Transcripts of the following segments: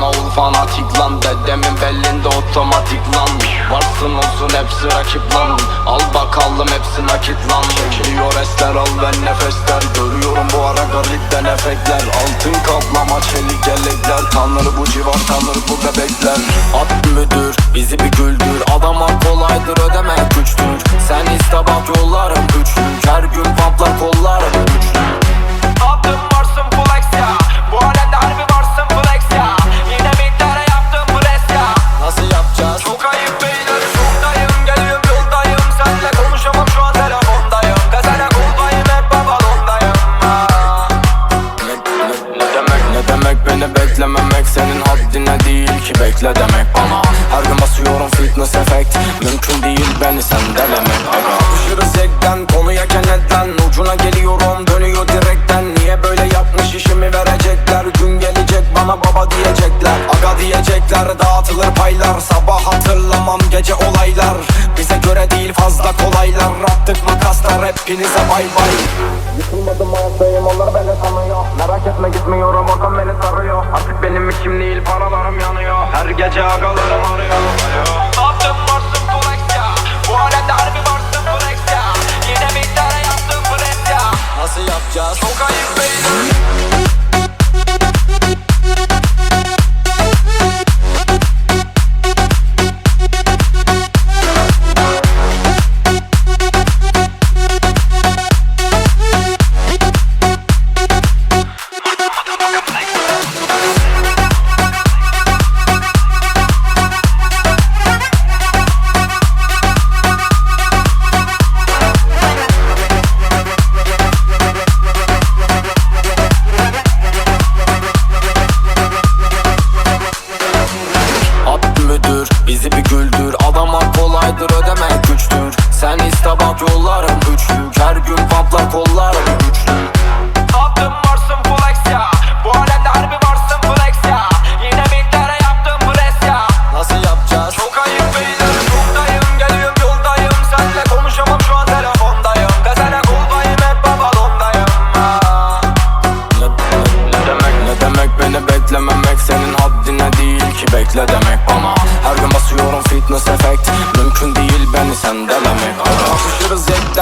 Anaoğlu fanatik lan Dedemin belinde otomatik lan. Varsın olsun hepsi rakip lan. Al bakalım hepsi nakit lan. Çekiliyor esler al ve nefesler. Görüyorum bu ara garipten efektler Altın kap beklememek Senin haddine değil ki bekle demek bana. Her gün basıyorum fitness efekt Mümkün değil beni sen delemek Aga Yapışırız ekten konuya kenetlen. Ucuna geliyorum dönüyor direkten. Niye böyle yapmış işimi verecekler? Gün gelecek bana baba diyecekler. Aga diyecekler dağıtılır paylar. Sabah hatırlamam gece olaylar. Bize göre değil fazla kolaylar. Attık makaslar hepinize bay bay восемь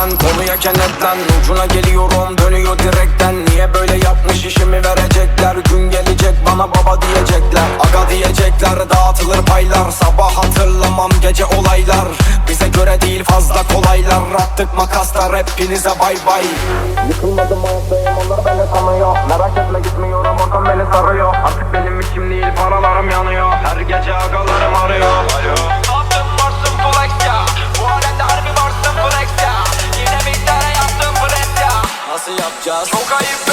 Ekten konuya kenetlen Ucuna geliyorum dönüyor direkten. Niye böyle yapmış işimi verecekler? Gün gelecek bana baba diyecekler. Aga diyecekler dağıtılır paylar. Sabah hatırlamam gece olaylar. Bize göre değil fazla kolaylar. Attık makaslar hepinize bay bay. Yıkılmadım ayaktayım onlar beni tanıyor Merak etme gitmiyorum. Ortam beni sarıyor harbi varsın